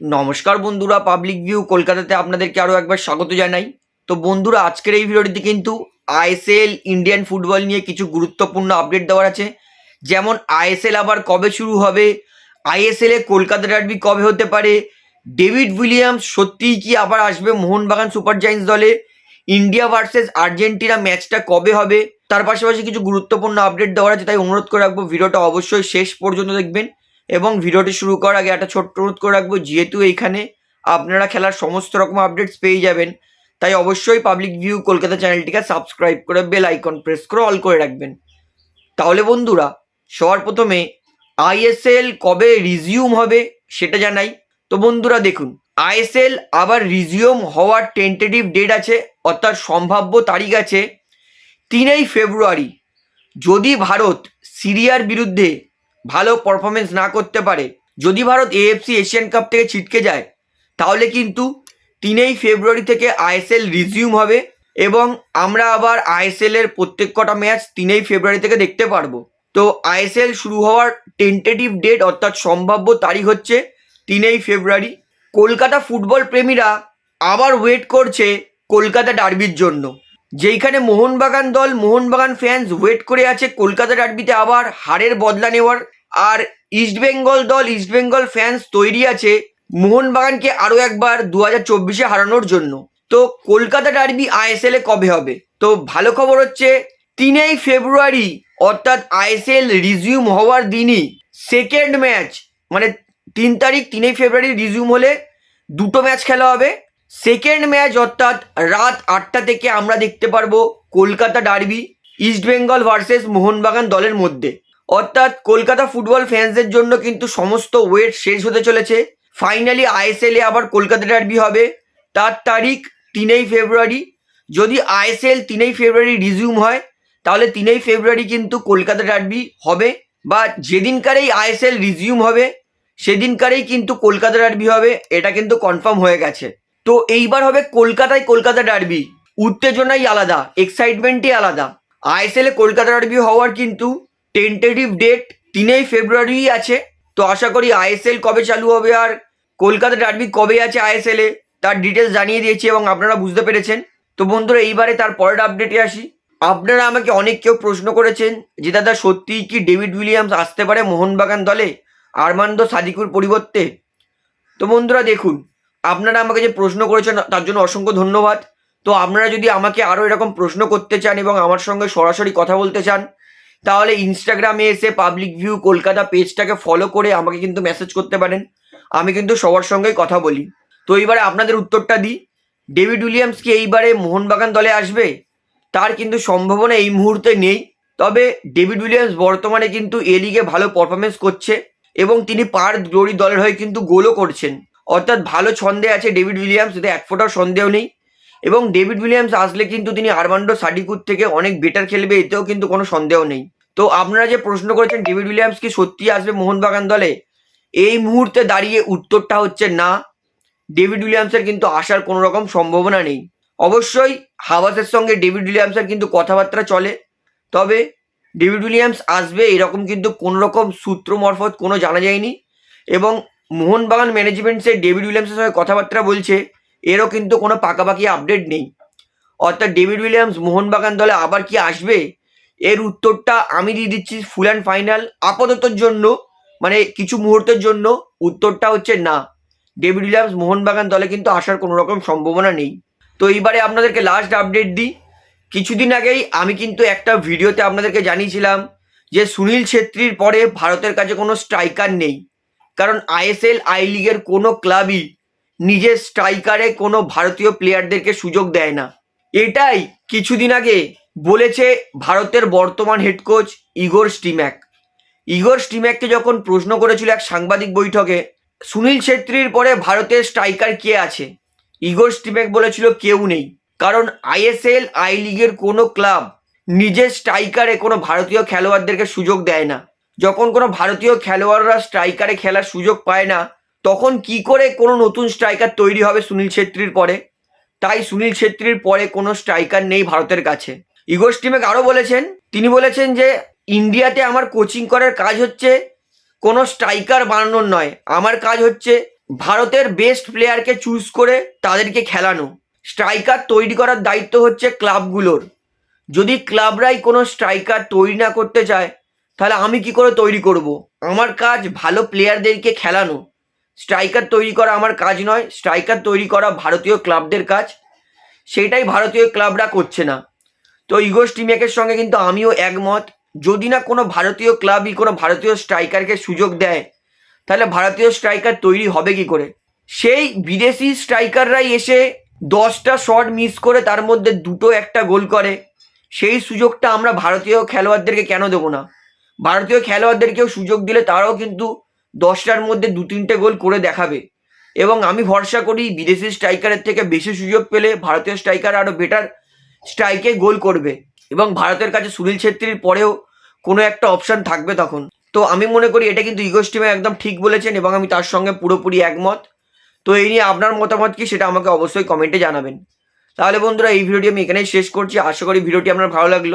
নমস্কার বন্ধুরা public view কলকাতাতে আপনাদেরকে আরও একবার স্বাগত জানাই। তো বন্ধুরা, আজকের এই ভিডিওটিতে কিন্তু আইএসএল ইন্ডিয়ান ফুটবল নিয়ে কিছু গুরুত্বপূর্ণ আপডেট দেওয়ার আছে। যেমন আইএসএল আবার কবে শুরু হবে? আইএসএল কলকাতা ডার্বি কবে হতে পারে? ডেভিড উইলিয়ামস সত্যিই কি আবার আসবে মোহনবাগান সুপার জায়েন্টস দলে? ইন্ডিয়া ভার্সেস আর্জেন্টিনা ম্যাচটা কবে হবে? তার পাশাপাশি কিছু গুরুত্বপূর্ণ আপডেট দেওয়ার আছে, তাই অনুরোধ করে রাখব, ভিডিওটা অবশ্যই শেষ পর্যন্ত দেখবেন। এবং ভিডিওটি শুরু করার আগে একটা ছোট্ট অনুরোধ করে রাখব, যেহেতু এইখানে আপনারা খেলার সমস্ত রকম আপডেটস পেয়ে যাবেন, তাই অবশ্যই পাবলিক ভিউ কলকাতা চ্যানেলটিকে সাবস্ক্রাইব করে বেল আইকন প্রেস করে অল করে রাখবেন। তাহলে বন্ধুরা, সবার প্রথমে আইএসএল কবে রিজিউম হবে সেটা জানাই। তো বন্ধুরা দেখুন আইএসএল আবার রিজিউম হওয়ার টেন্টেটিভ ডেট আছে, অর্থাৎ সম্ভাব্য তারিখ আছে তিনই ফেব্রুয়ারি যদি ভারত সিরিয়ার বিরুদ্ধে ভালো পারফরমেন্স না করতে পারে। যদি ভারত এএফসি এশিয়ান কাপ থেকে ছিটকে যায়, তাহলে কিন্তু তিনই ফেব্রুয়ারি থেকে আইএসএল রিজিউম হবে এবং আমরা আবার আইএসএল এর প্রত্যেক কটা ম্যাচ তিনেই ফেব্রুয়ারি থেকে দেখতে পারব। তো আইএসএল শুরু হওয়ার টেন্টেটিভ ডেট অর্থাৎ সম্ভাব্য তারিখ হচ্ছে তিনই ফেব্রুয়ারি কলকাতা ফুটবল প্রেমীরা আবার ওয়েট করছে কলকাতা ডার্বির জন্য। যেইখানে মোহনবাগান দল, মোহনবাগান ফ্যান্স ওয়েট করে আছে কলকাতা ডার্বিতে আবার হারের বদলা নেওয়ার। আর ইস্টবেঙ্গল দল ইস্টবেঙ্গল ফ্যান্স তৈরি আছে মোহনবাগানকে আরও একবার দু হাজার চব্বিশে হারানোর জন্য। তো কলকাতা ডার্বি আইএসএল এ কবে হবে? তো ভালো খবর হচ্ছে তিনই ফেব্রুয়ারি, অর্থাৎ আইএসএল রিজিউম হওয়ার দিনই সেকেন্ড ম্যাচ মানে তিন তারিখ তিনই ফেব্রুয়ারি রিজিউম হলে দুটো ম্যাচ খেলা হবে। সেকেন্ড ম্যাচ অর্থাৎ রাত আটটা থেকে আমরা দেখতে পারব কলকাতা ডার্বি ইস্টবেঙ্গল ভার্সেস মোহনবাগান দলের মধ্যে। অর্থাৎ কলকাতা ফুটবল ফ্যান্সদের জন্য কিন্তু সমস্ত ওয়েট শেষ হতে চলেছে। ফাইনালি আইএসএল এ আবার কলকাতা ডার্বি হবে। তার তারিখ তিনই ফেব্রুয়ারি। যদি আইএসএল তিনই ফেব্রুয়ারি রিজিউম হয়, তাহলে তিনই ফেব্রুয়ারি কিন্তু কলকাতা ডার্বি হবে। বা যেদিনকারেই আইএসএল রিজিউম হবে, সেদিনকারেই কিন্তু কলকাতা ডার্বি হবে। এটা কিন্তু কনফার্ম হয়ে গেছে। তো এইবার হবে কলকাতায় কলকাতা ডার্বি উত্তেজনাই আলাদা এক্সাইটমেন্টই আলাদা। আইএসএল কলকাতা ডার্বি হওয়ার কিন্তু টেন্টেটিভ ডেট তিনই ফেব্রুয়ারি আছে। তো আশা করি আইএসএল কবে চালু হবে আর কলকাতা ডার্বি কবে আছে আইএসএল এ, তার ডিটেলস জানিয়ে দিয়েছি এবং আপনারা বুঝতে পেরেছেন। তো বন্ধুরা, এইবারে তার পরের আপডেটে আসি। আপনারা আমাকে অনেক কেউ প্রশ্ন করেছেন যে, দাদা, সত্যিই কি ডেভিড উইলিয়ামস আসতে পারে মোহনবাগান দলে? আরমান্দ সাদিকুর পরিবর্তে। তো বন্ধুরা, দেখুন আপনারা আমাকে যে প্রশ্ন করেছেন, তার জন্য অসংখ্য ধন্যবাদ। তো আপনারা যদি আমাকে আরও এরকম প্রশ্ন করতে চান এবং আমার সঙ্গে সরাসরি কথা বলতে চান, তাহলে ইনস্টাগ্রামে এসে পাবলিক ভিউ কলকাতা পেজটাকে ফলো করে আমাকে কিন্তু মেসেজ করতে পারেন। আমি কিন্তু সবার সঙ্গেই কথা বলি। তো এইবারে আপনাদের উত্তরটা দিই। ডেভিড উইলিয়ামস কি এইবারে মোহনবাগান দলে আসবে? তার কিন্তু সম্ভাবনা এই মুহূর্তে নেই। তবে ডেভিড উইলিয়ামস বর্তমানে কিন্তু এ লিগে ভালো পারফরমেন্স করছে এবং তিনি পার গ্লোরি দলের হয়ে কিন্তু গোলও করছেন। অর্থাৎ ভালো ছন্দে আছে ডেভিড উইলিয়ামস, এতে এক ফোটাও সন্দেহ নেই। এবং ডেভিড উইলিয়ামস আসলে কিন্তু তিনি আরমান্ডো সাডিকুর থেকে অনেক বেটার খেলবে, এতেও কিন্তু কোনো সন্দেহ নেই। তো আপনারা যে প্রশ্ন করেছেন ডেভিড উইলিয়ামস কি সত্যি আসবে মোহনবাগান দলে, এই মুহূর্তে দাঁড়িয়ে উত্তরটা হচ্ছে না। ডেভিড উইলিয়ামসের কিন্তু আসার কোনো রকম সম্ভাবনা নেই। অবশ্যই হাওয়াসের সঙ্গে ডেভিড উইলিয়ামসের কিন্তু কথাবার্তা চলে, তবে ডেভিড উইলিয়ামস আসবে এরকম কিন্তু কোনো রকম সূত্র মারফত কোনো জানা যায়নি। এবং মোহনবাগান ম্যানেজমেন্টসের ডেভিড উইলিয়ামসের সঙ্গে কথাবার্তা বলছে, এরও কিন্তু কোনো পাকাপাকি আপডেট নেই। অর্থাৎ ডেভিড উইলিয়ামস মোহনবাগান দলে আবার কি আসবে? এর উত্তরটা আমি দিয়ে দিচ্ছি ফুল অ্যান্ড ফাইনাল। আপাততর জন্য মানে কিছু মুহূর্তের জন্য উত্তরটা হচ্ছে না। ডেভিড উইলিয়ামস মোহনবাগান দলে কিন্তু আসার কোনো রকম সম্ভাবনা নেই। তো এইবারে আপনাদেরকে লাস্ট আপডেট দিই। কিছুদিন আগেই আমি কিন্তু একটা ভিডিওতে আপনাদেরকে জানিয়েছিলাম যে সুনীল ছেত্রীর পরে ভারতের কাছে কোনো স্ট্রাইকার নেই। কারণ আইএসএল, আই লিগের কোনো ক্লাবই নিজের স্ট্রাইকারে কোনো ভারতীয় প্লেয়ারদেরকে সুযোগ দেয় না। এটাই কিছুদিন আগে বলেছে ভারতের বর্তমান head coach Igor Stimac. Igor স্টিম্যাককে যখন প্রশ্ন করেছিল এক সাংবাদিক বৈঠকে, সুনীল ছেত্রীর পরে ভারতের স্ট্রাইকার কে আছে? ইগোর স্টিম্যাক বলেছিল কেউ নেই। কারণ আইএসএল, আই লিগের কোনো ক্লাব নিজের স্ট্রাইকারে কোনো ভারতীয় খেলোয়াড়দেরকে সুযোগ দেয় না। যখন কোনো ভারতীয় খেলোয়াড়রা স্ট্রাইকারে খেলার সুযোগ পায় না, তখন কি করে কোনো নতুন স্ট্রাইকার তৈরি হবে সুনীল ছেত্রীর পরে? তাই সুনীল ছেত্রীর পরে কোনো স্ট্রাইকার নেই ভারতের কাছে। ইগোর স্টিমেক আরও বলেছেন, তিনি বলেছেন যে, ইন্ডিয়াতে আমার কোচিং করার কাজ হচ্ছে কোনো স্ট্রাইকার বানানোর নয়। আমার কাজ হচ্ছে ভারতের বেস্ট প্লেয়ারকে চুজ করে তাদেরকে খেলানো। স্ট্রাইকার তৈরি করার দায়িত্ব হচ্ছে ক্লাবগুলোর। যদি ক্লাবরাই কোনো স্ট্রাইকার তৈরি না করতে চায় তাহলে আমি কি করে তৈরি করব? আমার কাজ ভালো প্লেয়ারদেরকে খেলানো। স্ট্রাইকার তৈরি করা আমার কাজ নয় স্ট্রাইকার তৈরি করা ভারতীয় ক্লাবদের কাজ। সেটাই ভারতীয় ক্লাবরা করছে না। তো ইগোস টিমেকের সঙ্গে কিন্তু আমিও একমত। যদি না কোনো ভারতীয় ক্লাবই কোনো ভারতীয় স্ট্রাইকারকে সুযোগ দেয়, তাহলে ভারতীয় স্ট্রাইকার তৈরি হবে কি করে? সেই বিদেশি স্ট্রাইকাররাই এসে দশটা শট মিস করে তার মধ্যে দুটো একটা গোল করে। সেই সুযোগটা আমরা ভারতীয় খেলোয়াড়দেরকে কেন দেবো না? ভারতীয় খেলোয়াড়দেরকেও সুযোগ দিলে তারাও কিন্তু দশটার মধ্যে দু তিনটে গোল করে দেখাবে। এবং আমি ভরসা করি বিদেশি স্ট্রাইকারের থেকে বেশি সুযোগ পেলে ভারতীয় স্ট্রাইকার আরও বেটার স্ট্রাইকে গোল করবে। এবং ভারতের কাছে সুনীল ছেত্রীর পরেও কোনো একটা অপশন থাকবে তখন। তো আমি মনে করি এটা কিন্তু ইগোস একদম ঠিক বলেছেন এবং আমি তার সঙ্গে পুরোপুরি একমত। তো এই নিয়ে আপনার মতামত কি সেটা আমাকে অবশ্যই কমেন্টে জানাবেন। তাহলে বন্ধুরা এই ভিডিওটি আমি এখানেই শেষ করছি। আশা করি ভিডিওটি আপনার ভালো লাগল।